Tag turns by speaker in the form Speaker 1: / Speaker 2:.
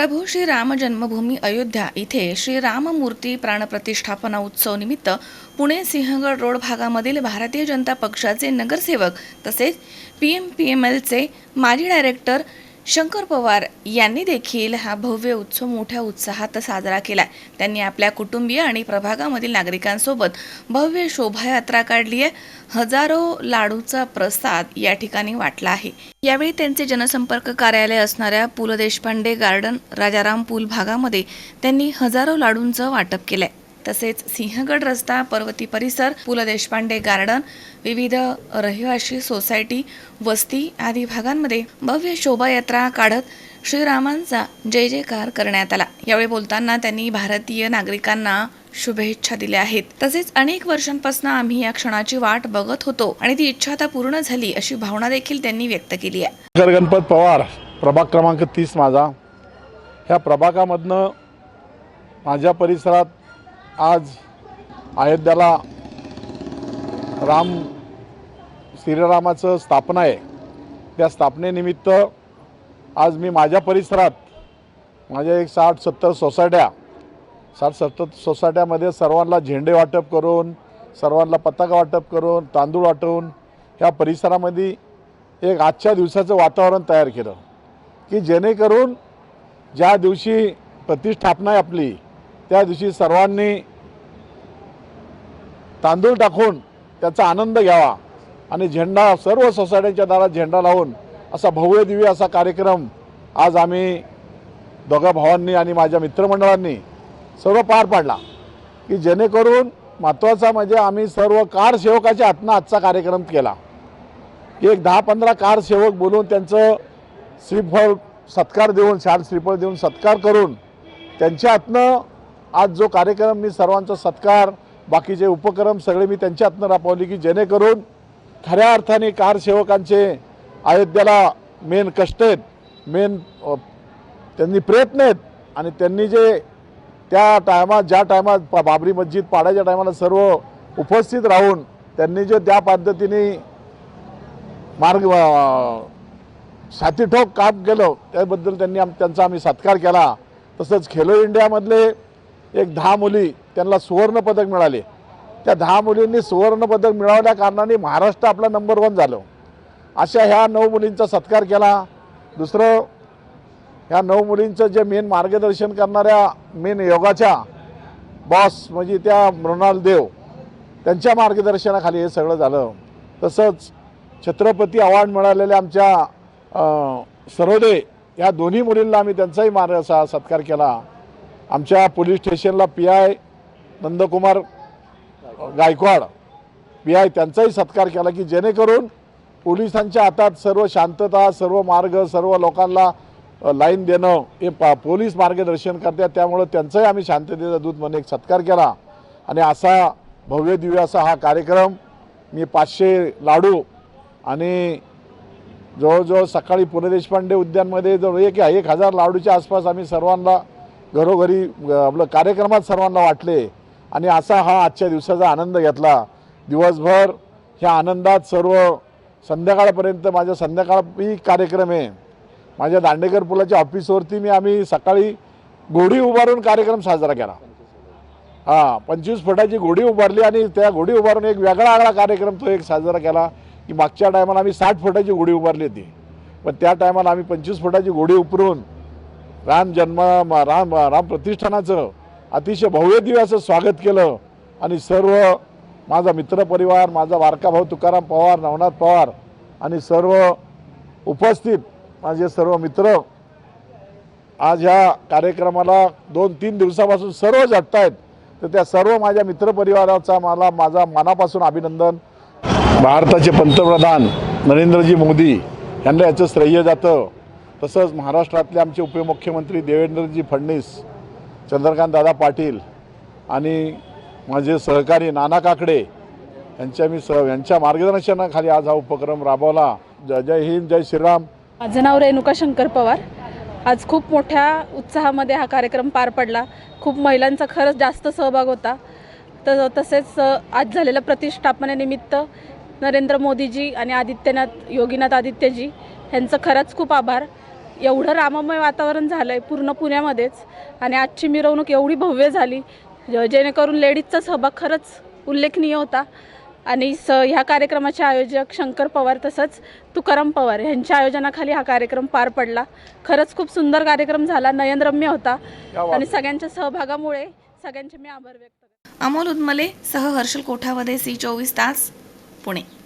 Speaker 1: प्रभू श्री राम जन्मभूमी अयोध्या इथे श्री राममूर्ती प्राणप्रतिष्ठापना उत्सव निमित्त पुणे सिंहगड रोड भागामधील भारतीय जनता पक्षाचे नगरसेवक तसेच पी एम पी एम एलचे माजी डायरेक्टर शंकर पवार यांनी देखील हा भव्य उत्सव मोठ्या उत्साहात साजरा केला त्यांनी आपल्या कुटुंबीय आणि प्रभागामधील नागरिकांसोबत भव्य शोभायात्रा काढली आहे हजारो लाडूचा प्रसाद या ठिकाणी वाटला आहे. यावेळी त्यांचे जनसंपर्क कार्यालय असणाऱ्या पु ल देशपांडे गार्डन राजाराम पूल भागामध्ये त्यांनी हजारो लाडूंचं वाटप केलंय. तसेच सिंहगड रस्ता पर्वती परिसर पु ल देशपांडे गार्डन विविध रहिवाशी सोसायटी वस्ती आदी भागांमध्ये भव्य शोभायात्रा काढत श्रीरामांचा जय जयकार करण्यात आला. यावेळी बोलताना त्यांनी भारतीय नागरिकांना शुभेच्छा दिल्या आहेत. तसेच अनेक वर्षांपासून आम्ही या क्षणाची वाट बघत होतो आणि ती इच्छा आता पूर्ण झाली अशी भावना देखील त्यांनी व्यक्त केली आहे.
Speaker 2: गणपत पवार प्रभाग क्रमांक तीस माझा. ह्या प्रभागामधनं माझ्या परिसरात आज अयोध्याला राम श्रीरामाचं स्थापना आहे. त्या स्थापनेनिमित्त आज मी माझ्या परिसरात माझ्या एक साठ सत्तर सोसायट्या साठ सत्तर सोसायट्यामध्ये सर्वांना झेंडे वाटप करून सर्वांना पताका वाटप करून तांदूळ वाटवून ह्या परिसरामध्ये एक आजच्या दिवसाचं वातावरण तयार केलं. की जेणेकरून ज्या दिवशी प्रतिष्ठापना आहे आपली त्या दिवशी सर्वांनी तांदूळ टाकून त्याचा आनंद घ्यावा आणि झेंडा सर्व सोसायट्यांच्या दारात झेंडा लावून असा भव्य दिव्य असा कार्यक्रम आज आम्ही दोघा भावांनी आणि माझ्या मित्रमंडळांनी सर्व पार पाडला. की जेणेकरून महत्त्वाचा म्हणजे आम्ही सर्व कार सेवकाच्या हातनं आजचा कार्यक्रम केला. एक दहा पंधरा कार सेवक बोलून त्यांचं श्रीफळ सत्कार देऊन शाल श्रीफळ देऊन सत्कार करून त्यांच्या हातनं आज जो कार्यक्रम मी सर्वांचा सत्कार बाकीचे उपक्रम सगळे मी त्यांच्या हातनं राबवले की जेणेकरून खऱ्या अर्थाने कारसेवकांचे अयोध्याला अयोध्येला मेन कष्ट आहेत मेन त्यांनी प्रयत्न आहेत आणि त्यांनी जे त्या टायमात ज्या टायमात बाबरी मस्जिद पाडायच्या टायमाला सर्व उपस्थित राहून त्यांनी जे त्या पद्धतीने मार्ग साथीठोक काम केलं त्याबद्दल त्यांनी आम त्यांचा आम्ही सत्कार केला. तसंच खेलो इंडियामधले एक दहा मुली त्यांना सुवर्णपदक मिळाले. त्या दहा मुलींनी सुवर्णपदक मिळवल्या कारणाने महाराष्ट्र आपला नंबर वन झालं. अशा ह्या नऊ मुलींचा सत्कार केला. दुसरं ह्या नऊ मुलींचं जे मेन मार्गदर्शन करणाऱ्या मेन योगाच्या बॉस म्हणजे त्या मृणाल देव त्यांच्या मार्गदर्शनाखाली हे सगळं झालं. तसंच छत्रपती अवॉर्ड मिळालेल्या आमच्या सरोदे या दोन्ही मुलींना आम्ही त्यांचाही मार्ग सा सत्कार केला. आमच्या पोलीस स्टेशनला P I Nandkumar Gaikwad P I त्यांचाही सत्कार केला की जेणेकरून पोलिसांच्या हातात सर्व शांतता सर्व मार्ग सर्व लोकांना लाईन देणं हे पा पोलीस मार्गदर्शन करतात. त्यामुळं त्यांचाही आम्ही शांततेचा दूत म्हणून एक सत्कार केला. आणि असा भव्य दिव्य असा हा कार्यक्रम मी पाचशे लाडू आणि जवळजवळ सकाळी पु ल देशपांडे उद्यानमध्ये जवळ एक एक हजार लाडूच्या आसपास आम्ही सर्वांना घरोघरी आपलं कार्यक्रमात सर्वांना वाटले. आणि असा हा आजच्या दिवसाचा आनंद घेतला. दिवसभर ह्या आनंदात सर्व संध्याकाळपर्यंत माझा संध्याकाळी कार्यक्रम आहे. माझ्या दांडेकर पुलाच्या ऑफिसवरती मी आम्ही सकाळी घोडी उभारून कार्यक्रम साजरा केला. हां पंचवीस फुटाची घोडी उभारली आणि त्या घोडी उभारून एक वेगळा आगळा कार्यक्रम तो एक साजरा केला की मागच्या टायमाला आम्ही साठ फुटाची घोडी उभारली होती. पण त्या टायमाला आम्ही पंचवीस फुटाची घोडी उपरून राम जन्म म- राम राम प्रतिष्ठानाचं अतिशय भव्य दिव्य असं स्वागत केलं. आणि सर्व माझा मित्रपरिवार माझा वारका भाऊ तुकाराम पवार नवनाथ पवार आणि सर्व उपस्थित माझे सर्व मित्र आज ह्या कार्यक्रमाला दोन तीन दिवसापासून सर्व झटत आहेत तर त्या सर्व माझ्या मित्रपरिवाराचा मला माझा मनापासून अभिनंदन. भारताचे पंतप्रधान नरेंद्रजी मोदी यांना याचं श्रेय जातं. तसंच महाराष्ट्रातले आमचे उपमुख्यमंत्री देवेंद्रजी फडणीस चंद्रकांत दादा पाटील आणि माझे सहकारी नाना काकडे यांच्या मी सह यांच्या मार्गदर्शनाखाली आज हा उपक्रम राबवला. जय जय हिंद जय श्रीराम.
Speaker 3: माझं नाव रेणुका शंकर पवार. आज खूप मोठ्या उत्साहामध्ये हा कार्यक्रम पार पडला. खूप महिलांचा खरंच जास्त सहभाग होता. तर तसेच आज झालेल्या प्रतिष्ठापनेनिमित्त नरेंद्र मोदीजी आणि आदित्यनाथ योगीनाथ आदित्यजी यांचं खरंच खूप आभार. एवढं राममय वातावरण झालं आहे पूर्ण पुण्यामध्येच. आणि आजची मिरवणूक एवढी भव्य झाली. ज- जेणेकरून लेडीजचा सहभाग खरंच उल्लेखनीय होता. आणि स ह्या कार्यक्रमाचे आयोजक शंकर पवार तसंच तुकाराम पवार यांच्या आयोजनाखाली हा कार्यक्रम पार पडला. खरंच खूप सुंदर कार्यक्रम झाला नयनरम्य होता. आणि. सगळ्यांच्या सहभागामुळे सगळ्यांचे मी आभार व्यक्त करते.
Speaker 1: अमोल उदमले सह हर्षल कोठावदे सी चोवीस तास पुणे.